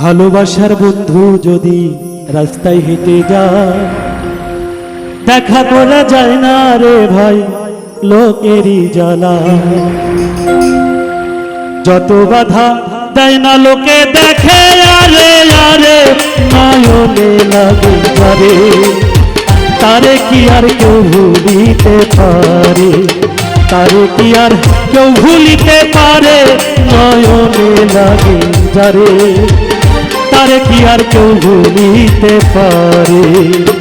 ভালোবাসার বন্ধু যদি রাস্তায় হেঁটে যায়, দেখা করা যায় না রে ভাই, লোকেরই জ্বালা। যত বাধা দেয় না লোকে দেখে, আরে আরে নয়নে লাগে যারে তারে কি আর কেউ ভুলিতে পারে? তারে কি আর কেউ ভুলিতে পারে? নয়নে লাগে যারে তারে কি আর কেউ ভুলিতে পারে?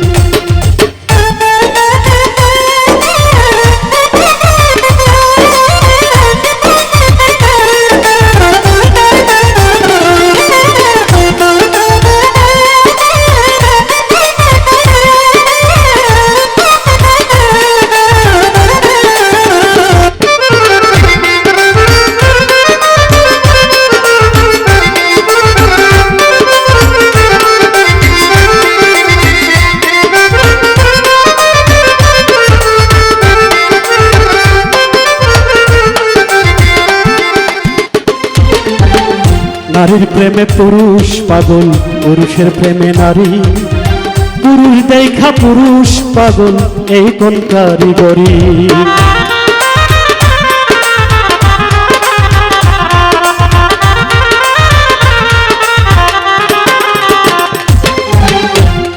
নারীর প্রেমে পুরুষ পাগল, পুরুষের প্রেমে নারী। পুরুষ দেখা পুরুষ পাগল, এই কোন কারিগরি?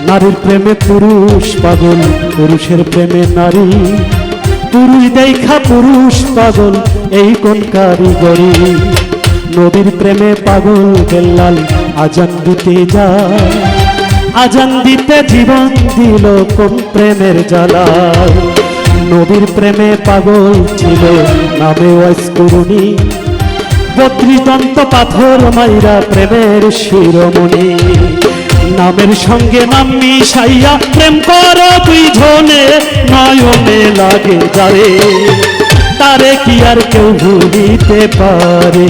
নারীর প্রেমে পুরুষ পাগল, পুরুষের প্রেমে নারী। পুরুষ দেখা পুরুষ পাগল, এই কোন কারিগরি? নদীর প্রেমে পাগল বেল্লাল আজান দিতে যায়। আজান দিতে জীবন দিল কোন প্রেমের জ্বালা। নদীর প্রেমে পাগল ছিল, নামে বত্রিশ দন্ত পাথর মাইরা প্রেমের শিরোমণি। নামের সঙ্গে নাম মিশাইয়া প্রেম করো দুই ঝনে নয়নে লাগে যারে। তারে কি আর কেউ ভুলিতে পারে?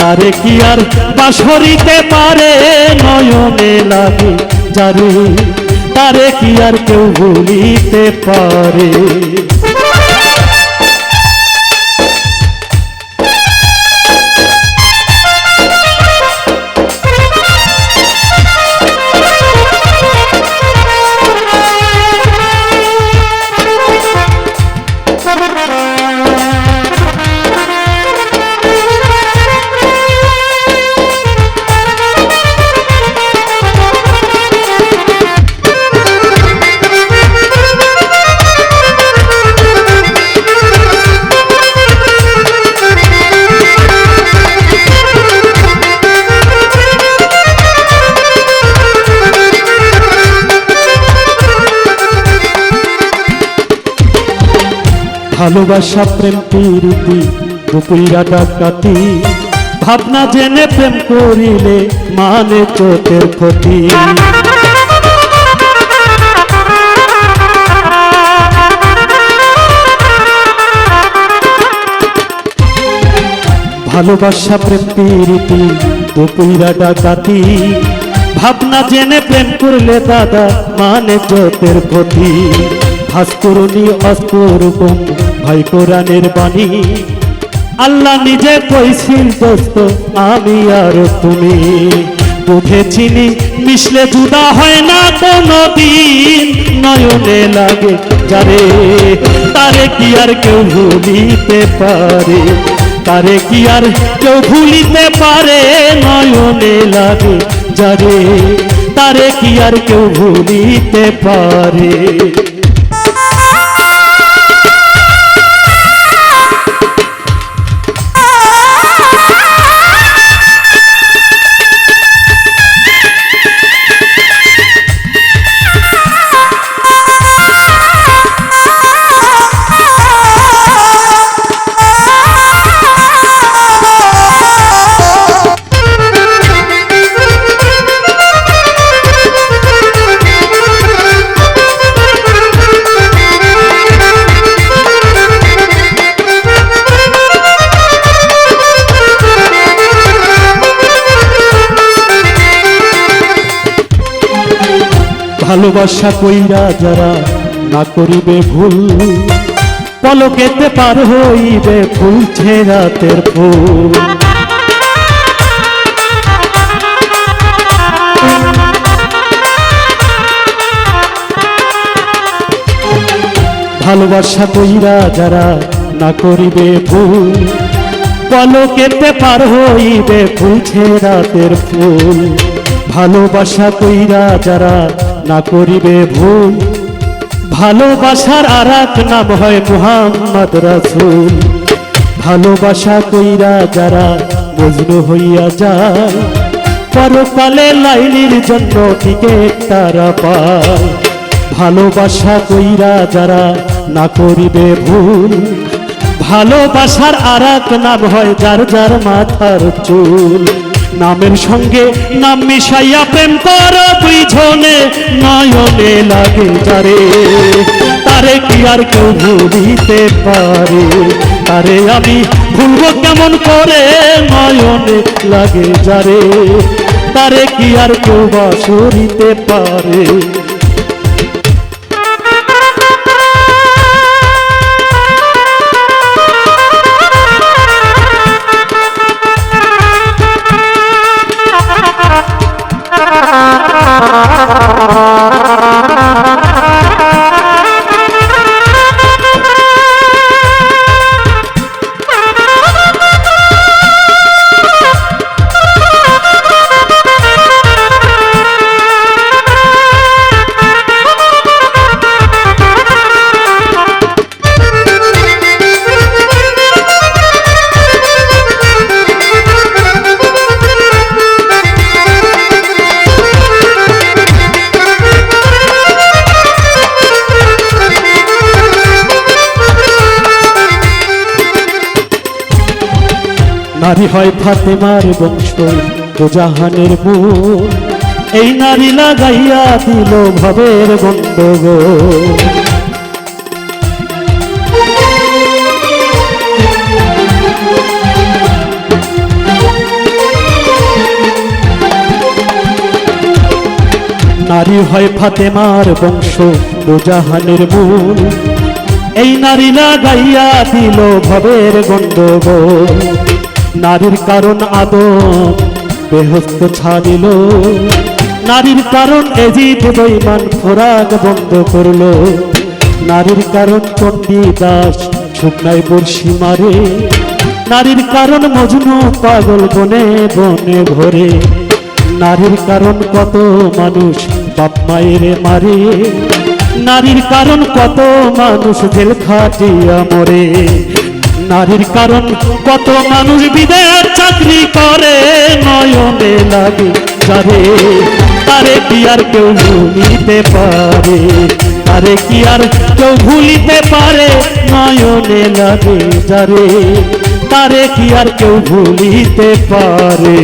তারে কি আর বাসরিতে পারে নয়নে লাগে যারে তারে কি আর কেউ ভুলিতে পারে? ভালোবাসা প্রেম প্রীতি দুপুইরা ডাকাতি। ভাবনা জেনে প্রেম করিলে মানে চোখের ক্ষতি। ভালোবাসা প্রেম প্রীতি দুপুইরা ডাকাতি। ভাবনা জেনে প্রেম করলে দাদা মানে চোখের ক্ষতি। ভাস্করণী অস্করূপম ভাই কোরআনের বাণী। আল্লাহ নিজে কইছিল, দোস্ত, আমি আর তুমি। দুধে চিনি মিশলে জুদা হয় না কোনো দিন নয়নে লাগে যারে, তারে কি আর কেউ ভুলিতে পারে? তারে কি আর কেউ ভুলিতে পারে? নয়নে লাগে যারে, তারে কি আর কেউ ভুলিতে পারে? ভালোবাসা কইরা যারা না করিবে ভুল, পলকেতে পার হইবে ফুল ছেড়াতের ফুল। ভালোবাসা কইরা যারা না করিবে ভুল, পলকেতে পার হইবে ফুল ছেড়াতের ফুল। ভালোবাসা কইরা যারা না করিবে ভুল। ভালোবাসার আর এক নাম হয় মুহাম্মদ রাসূল। ভালোবাসা কইরা যারা মজনু হইয়া যায়, পরকালে লাইলির জন্য টিকেট তারা পায় ভালোবাসা কইরা যারা না করিবে ভুল, ভালোবাসার আর এক নাম হয় যার যার মাথার চুল। নামের সঙ্গে নাম মিশাইয়া প্রেম কর, দুইজনে নয়নে লাগে যারে। তারে কি আর কেউ ভুলিতে পারে? তারে আমি ভুলব কেমন করে? নয়নে লাগে যারে। তারে কি আর কেউ বাসরিতে পারে? নারী হয় ফাতেমার বংশ জাহানের মূল। এই নারী লাগাইয়া দিল ভবের গণ্ডগোল নারী হয় ফাতেমার বংশ জাহানের মূল। এই নারী লাগাইয়া দিল ভবের গণ্ডগোল নারীর কারণ আদম বেহস্ত ছাড়িল। নারীর কারণ এজিদ বৈমান খোরাক বন্ধ করল। নারীর কারণ চণ্ডী দাস শুকনায় বর্ষি মারে। নারীর কারণ মজনু পাগল বনে বনে ঘরে নারীর কারণ কত মানুষ বাপ মায়ের মারে। নারীর কারণ কত মানুষ জেল খাটিয়া মরে। নারীর কারণ, কত মানুষ বিদের চাকরি করে, নয়নে লাগে যাবে। তারে কি আর কেউ ভুলিতে পারে তারে কি আর কেউ ভুলিতে পারে, নয়নে লাগে যারে তারে কি আর কেউ ভুলিতে পারে।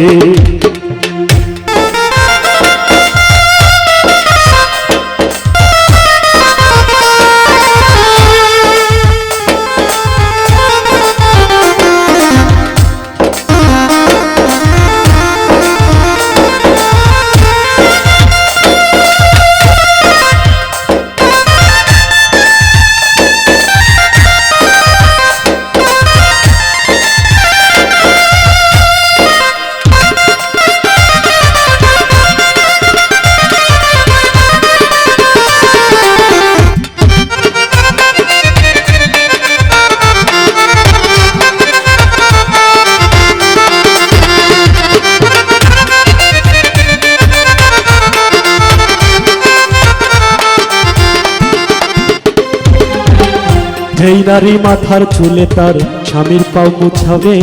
যেই নারী মাথার চুলে তার স্বামীর পাও মুছাবে।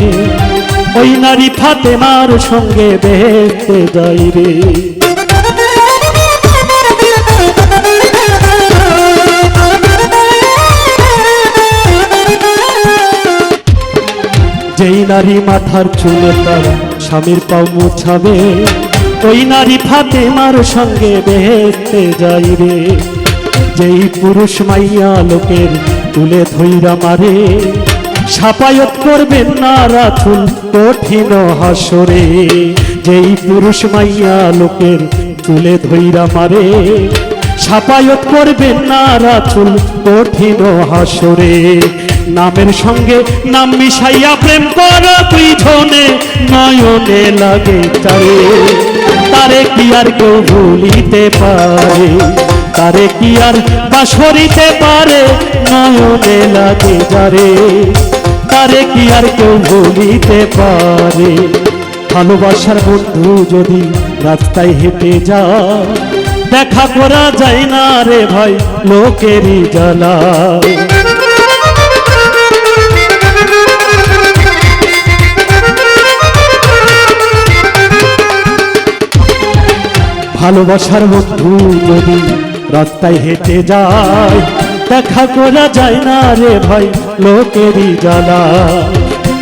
ওই নারী ফাতেমার সঙ্গে বেহেতে যাই রে। যেই নারী মাথার চুলে তার স্বামীর পাও মুছাবে, ওই নারী ফাতেমার সঙ্গে বেহেতে যাই রে। যেই পুরুষ মাইয়া লোকের তুলে ধৈরা মারে। সাপায়ত করবেন না রাথুল কঠিন হাসরে। যেই পুরুষ মাইয়া লোকের তুলে ধৈরা মারে। সাপায়ত করবেন না রাথুল কঠিন হাসরে। নামের সঙ্গে নাম মিশাইয়া প্রেম কর তুই ধনে, নয়নে লাগে তারে। তারে কি আর কেউ ভুলিতে পারে? তারে কি আর বাসরিতে পারে? নয়নে লাগে যারে। তারে কি আর কেউ ভুলিতে পারে? ভালোবাসার বন্ধু যদি রাস্তায় হেঁটে যা দেখা করা যায় না রে ভাই লোকেরই জ্বালা। ভালোবাসার বন্ধু যদি রাস্তায় হেঁটে যায়। দেখা করা যায় না রে ভাই, লোকেরই জ্বালা।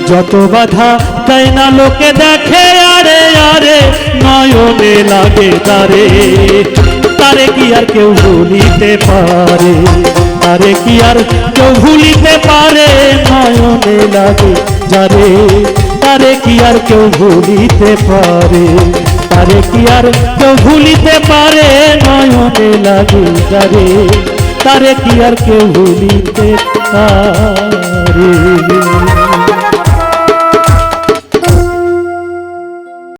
যত বাধা তাই না লোকে দেখে, আরে আরে, নয়নে লাগে তারে। তারে কি আর কেউ ভুলিতে পারে? তারে কি আর কেউ ভুলিতে পারে? নয়নে লাগে যারে। তারে কি আর কেউ ভুলিতে পারে? তারে কি আর? কেউ ভুলিতে পারে, নয়নে লাগে যারে তারে কি আর কেউ ভুলিতে পারে?